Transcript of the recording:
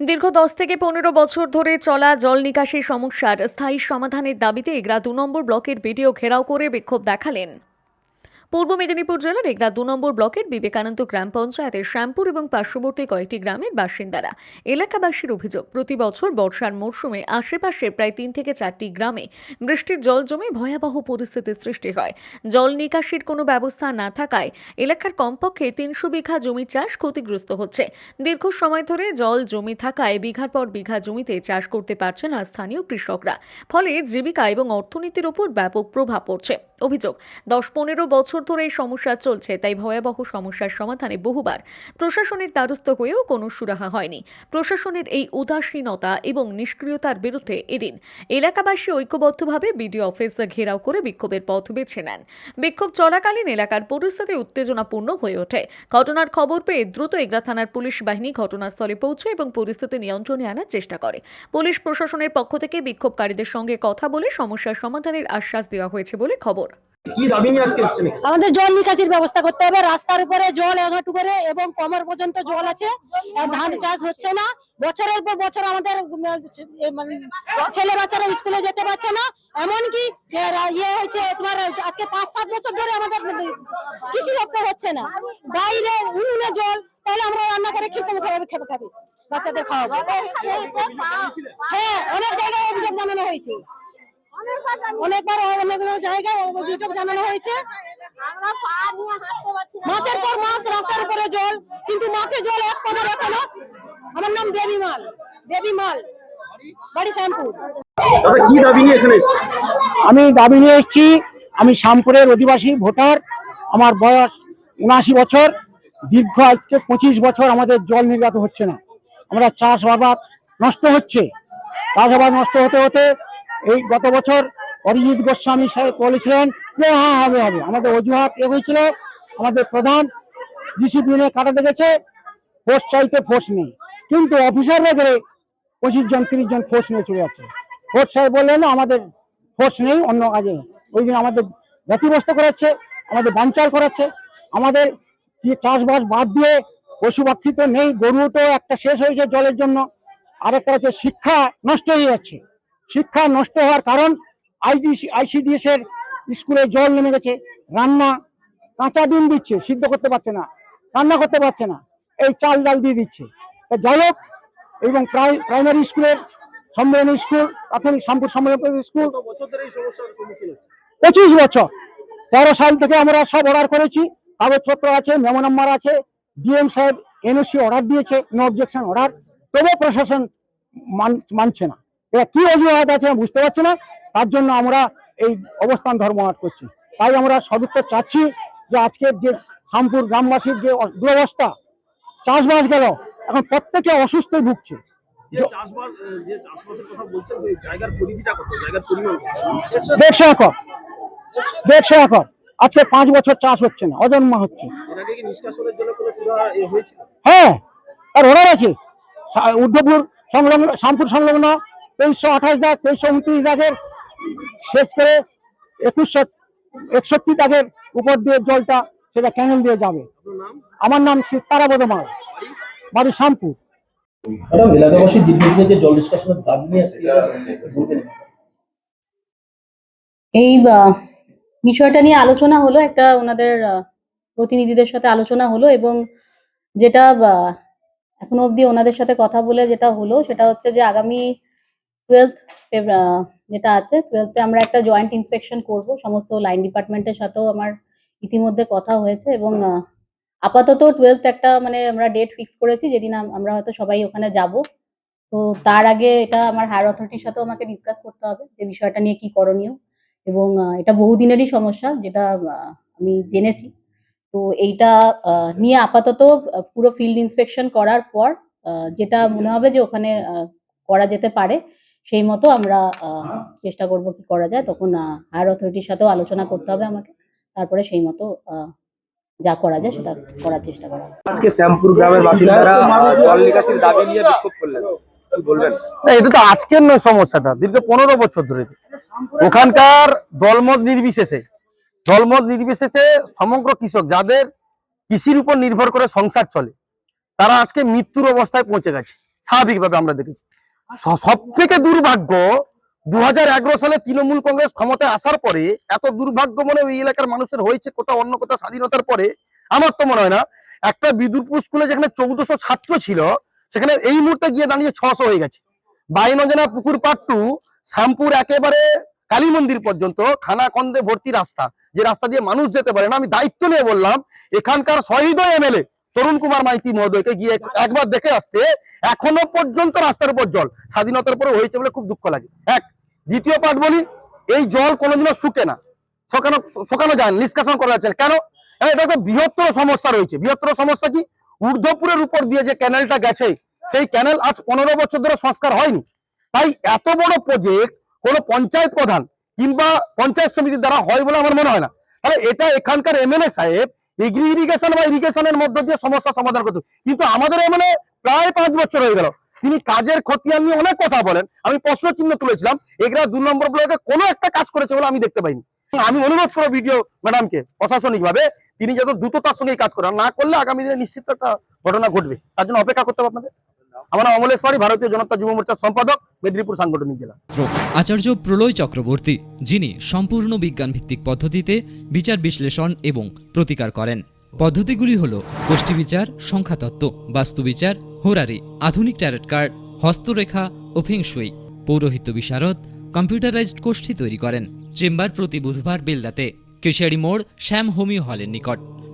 দীর্ঘ দশ থেকে পনেরো বছর ধরে চলা জল নিকাশি সমস্যার স্থায়ী সমাধানের দাবিতে এগরা দু নম্বর ব্লকের ভিডিও ঘেরাও করে বিক্ষোভ দেখালেন। পূর্ব মেদিনীপুর জেলার এগরা দু নম্বর ব্লকের বিবেকানন্দ গ্রাম পঞ্চায়েতের শ্যামপুর এবং পার্শ্ববর্তী কয়েকটি গ্রামের বাসিন্দারা এলাকাবাসীর অভিযোগ, প্রতি বছর বর্ষার মরশুমে আশেপাশে প্রায় তিন থেকে চারটি গ্রামে বৃষ্টির জল জমে ভয়াবহ পরিস্থিতির সৃষ্টি হয়। জল নিকাশির কোনো ব্যবস্থা না থাকায় এলাকার কমপক্ষে তিনশো বিঘা জমি চাষ ক্ষতিগ্রস্ত হচ্ছে। দীর্ঘ সময় ধরে জল জমি থাকায় বিঘার পর বিঘা জমিতে চাষ করতে পারছে না স্থানীয় কৃষকরা। ফলে জীবিকা এবং অর্থনীতির উপর ব্যাপক প্রভাব পড়ছে। অভিযোগ। দশ পনেরো বছর ধরে এই সমস্যা চলছে, তাই ভয়াবহ সমস্যার সমাধানে বহুবার প্রশাসনের দ্বারস্থ হয়েও কোনো সুরাহা হয়নি। প্রশাসনের এই উদাসীনতা এবং নিষ্ক্রিয়তার বিরুদ্ধে এদিন এলাকাবাসী ঐক্যবদ্ধভাবে বিডিও অফিস ঘেরাও করে বিক্ষোভের পথ বেছে নেন। বিক্ষোভ চলাকালীন এলাকার পরিস্থিতি উত্তেজনাপূর্ণ হয়ে ওঠে। ঘটনার খবর পেয়ে দ্রুত এগরা থানার পুলিশ বাহিনী ঘটনাস্থলে পৌঁছে এবং পরিস্থিতি নিয়ন্ত্রণে আনার চেষ্টা করে। পুলিশ প্রশাসনের পক্ষ থেকে বিক্ষোভকারীদের সঙ্গে কথা বলে সমস্যার সমাধানের আশ্বাস দেওয়া হয়েছে বলে খবর। আমাদের জল নিকাশির ব্যবস্থা করতে হবে। রাস্তার উপরে জল এগাটু করে এবং কমর পর্যন্ত জল আছে। ধান চাষ হচ্ছে না। বছরের পর বছর আমাদের মানে ছেলে বাচ্চারা স্কুলে যেতে পারছে না। এমনকি ইয়ে হয়েছে তোমার আজকে পাঁচ সাত বছর ধরে আমাদের কৃষি দপ্তর হচ্ছে না। বাইরে উনুনে জল তাহলে আমরা রান্না করে খেতে খেতে খাবে। বাচ্চাদের খাওয়াবো। হ্যাঁ অনেক জায়গায় অভিযোগ জানানো হয়েছে। অনেকবার অনেক জায়গায় অভিযোগ জানানো হয়েছে। মাসের পর মাস রাস্তার উপরে জল কিন্তু মাকে জল এক কমর এখনও আমার নাম দেবী মাল দেবী মাল বাড়ি শ্যামপুর। আমি দাবি নিয়ে এসেছি আমি শ্যামপুরের অধিবাসী ভোটার আমার বয়স উনআশি বছর দীর্ঘ আজকে পঁচিশ বছর আমাদের জল নির্গত হচ্ছে না। আমরা চাষাবাদ নষ্ট হচ্ছে চাষাবাদ নষ্ট হতে হতে এই গত বছর অরিজিৎ গোস্বামী সাহেব বলেছিলেন যে হ্যাঁ হবে হবে। আমাদের অজুহাত এ হয়েছিল আমাদের প্রধান ডিসিপ্লিনে কাটাতে গেছে ফোর্স চাইতে ফোর্স নেই। কিন্তু অফিসাররা গেলে পঁচিশ জন, তিরিশ জন ফোর্স নিয়ে চলে যাচ্ছে। ফোর্স সাহেব বললেন আমাদের ফোর্স নেই, অন্য কাজে ওই দিন আমাদের ব্যতিব্যস্ত করাচ্ছে, আমাদের বাঞ্চাল করাচ্ছে। আমাদের চাষবাস বাদ দিয়ে পশু পাখি তো নেই, গরু তো একটা শেষ হয়েছে জলের জন্য। আরেকটা হচ্ছে শিক্ষা নষ্ট হয়ে যাচ্ছে। শিক্ষা নষ্ট হওয়ার কারণ আইডিসি আইসিডিএস এর স্কুলে জল নেমে গেছে রান্না কাঁচা ডিম দিচ্ছে সিদ্ধ করতে পারছে না রান্না করতে পারছে না এই চাল ডাল দিয়ে দিচ্ছে। যাই হোক এবং প্রাই- প্রাইমারি স্কুলের সম্মেলনী স্কুল প্রাথমিক শ্যামপুর সম্মেলনী স্কুল। পঁচিশ বছর। তেরো সাল থেকে আমরা সব অর্ডার করেছি কাগজপত্র আছে মেমো নাম্বার আছে ডিএম সাহেব এনওসি অর্ডার দিয়েছে নো অবজেকশন অর্ডার তবে প্রশাসন মান- মানছে না। এরা কি অজুহাত আছে বুঝতে পারছি না। তার জন্য আমরা এই অবস্থান ধর্মঘট করছি। তাই আমরা সদুত্তর চাচ্ছি যে আজকের যে শ্যামপুর গ্রামবাসীর যে দুরবস্থা চাষবাস গেল এখন প্রত্যেকে অসুস্থ ভুগছে? দেড়শো একর। দেড়শো একর। আজকে পাঁচ বছর চাষ হচ্ছে না অজন্মা হচ্ছে। হ্যাঁ আর অর্ডার আছে। উদ্ধবপুর সংলগ্ন শ্যামপুর সংলগ্ন তেইশশো আঠাশ দাগ তেইশশো উনত্রিশ দাগের শেষ করে একুশশো একষট্টি দাগের উপর দিয়ে জলটা সেটা ক্যানেল দিয়ে যাবে। আমার নাম শ্রী তারাপদ মাল বাড়ি শ্যামপুর। এলাকাবাসী দীর্ঘদিনের যে জল নিষ্কাশনের দাবি নিয়ে এই বিষয়টা নিয়ে আলোচনা হলো একটা ওনাদের প্রতিনিধিদের সাথে আলোচনা হলো এবং যেটা এখনও অবধি ওনাদের সাথে কথা বলে যেটা হলো সেটা হচ্ছে যে আগামী টুয়েলথ যেটা আছে টুয়েলথে আমরা একটা জয়েন্ট ইন্সপেকশন করব। সমস্ত লাইন ডিপার্টমেন্টের সাথেও আমার ইতিমধ্যে কথা হয়েছে এবং আপাতত টুয়েলথ একটা মানে আমরা ডেট ফিক্স করেছি, যেদিন আমরা হয়তো সবাই ওখানে যাব। তো তার আগে এটা আমার হায়ার অথরিটির সাথেও আমাকে ডিসকাস করতে হবে যে বিষয়টা নিয়ে কি করণীয় এবং এটা বহুদিনেরই সমস্যা যেটা আমি জেনেছি। তো এইটা নিয়ে আপাতত পুরো ফিল্ড ইন্সপেকশন করার পর যেটা মনে হবে যে ওখানে করা যেতে পারে সেই মতো আমরা আহ, চেষ্টা করব কি করা যায়। তখন হায়ার অথরিটির সাথেও আলোচনা করতে হবে আমাকে। তারপরে সেই মতো আহ, যা করা যায় সেটা করার চেষ্টা করা আজকে শ্যামপুর গ্রামের বাসিন্দারা জল নিকাশির দাবি নিয়ে বিক্ষোভ করলেন। কি বলবেন? না এটা তো আজকের নয় সমস্যাটা। দীর্ঘ পনেরো বছর ধরে। ওখানকার দলমত নির্বিশেষে দলমত নির্বিশেষে সমগ্র কৃষক যাদের কৃষির উপর নির্ভর করে সংসার চলে তারা আজকে মৃত্যুর অবস্থায় পৌঁছে গেছে। স্বাভাবিকভাবে আমরা দেখেছি। সব থেকে দুর্ভাগ্য দু হাজার এগারো সালে তৃণমূল কংগ্রেস ক্ষমতায় আসার পরে এত দুর্ভাগ্য মনে ওই এলাকার মানুষের হয়েছে, কোথাও অন্য কোথাও স্বাধীনতার পরে। আমার তো মনে হয় না, একটা বিদুরপুর স্কুলে যেখানে চৌদ্দশো ছাত্র ছিল, সেখানে এই মুহূর্তে গিয়ে দাঁড়িয়ে ছশো হয়ে গেছে। বাইনজনা পুকুর পাট্টু শ্যামপুর একেবারে কালী মন্দির পর্যন্ত, খানাকন্দে ভর্তি রাস্তা। যে রাস্তা দিয়ে মানুষ যেতে পারে না, আমি দায়িত্ব নিয়ে বললাম, এখানকার শহীদ এমএলএ তরুণ কুমার মাইতি মহোদয়কে গিয়ে একবার দেখে আসতে এখনও পর্যন্ত রাস্তার উপর জল। স্বাধীনতার পরে হয়েছে বলে খুব দুঃখ লাগে। এক, দ্বিতীয় পার্ট বলি, এই জল কোনোদিনও শুকে না। শোকানো শোকানো যায় নিষ্কাশন করা যাচ্ছে কেন? এটা একটা বৃহত্তর সমস্যা রয়েছে। বৃহত্তর সমস্যা কি? ঊর্ধ্বপুরের উপর দিয়ে যে ক্যানেলটা গেছে, সেই ক্যানেল আজ পনেরো বছর ধরে সংস্কার হয়নি। তাই এত বড় প্রজেক্ট কোনো পঞ্চায়েত প্রধান কিংবা পঞ্চায়েত সমিতির দ্বারা হয় বলে আমার মনে হয় না। তাহলে এটা এখানকার এমএলএ সাহেব এগ্রি ইরিগেশন বা ইরিগেশনের মধ্য দিয়ে সমস্যা সমাধান করতে কিন্তু আমাদের এমএলএ প্রায় পাঁচ বছর হয়ে গেল। তিনি কাজের খতিয়ান নিয়ে অনেক কথা বলেন। আমি প্রশ্ন চিহ্ন তুলেছিলাম। এগুলা দু নম্বর ব্লকে কোনো একটা কাজ করেছে বলে আমি দেখতে পাইনি। আমি অনুরোধ করব ভিডিও ম্যাডামকে প্রশাসনিক ভাবে তিনি যত দ্রুততার সঙ্গে কাজ করেন, না করলে আগামী দিনে নিশ্চিত একটা ঘটনা ঘটবে। তার জন্য অপেক্ষা করতে হবে আপনাদের। আমার নাম অমলেশ পাড়ি, ভারতীয় জনতা যুব মোর্চার সম্পাদক, মেদিনীপুর সাংগঠনিক জেলা। আচার্য প্রলয় চক্রবর্তী, যিনি সম্পূর্ণ বিজ্ঞানভিত্তিক পদ্ধতিতে বিচার বিশ্লেষণ এবং প্রতিকার করেন। পদ্ধতিগুলি হল গোষ্ঠী বিচার, সংখ্যাতত্ত্ব, বাস্তু বিচার, হোরারি, আধুনিক ট্যারেট কার্ড, হস্তরেখা ও ফেংশুই পৌরোহিত্য বিশারদ, কম্পিউটারাইজড গোষ্ঠী তৈরি করেন। চেম্বার প্রতি বুধবার বেলদাতে। কেশিয়ারি মোড় শ্যাম হোমিও হলের নিকট।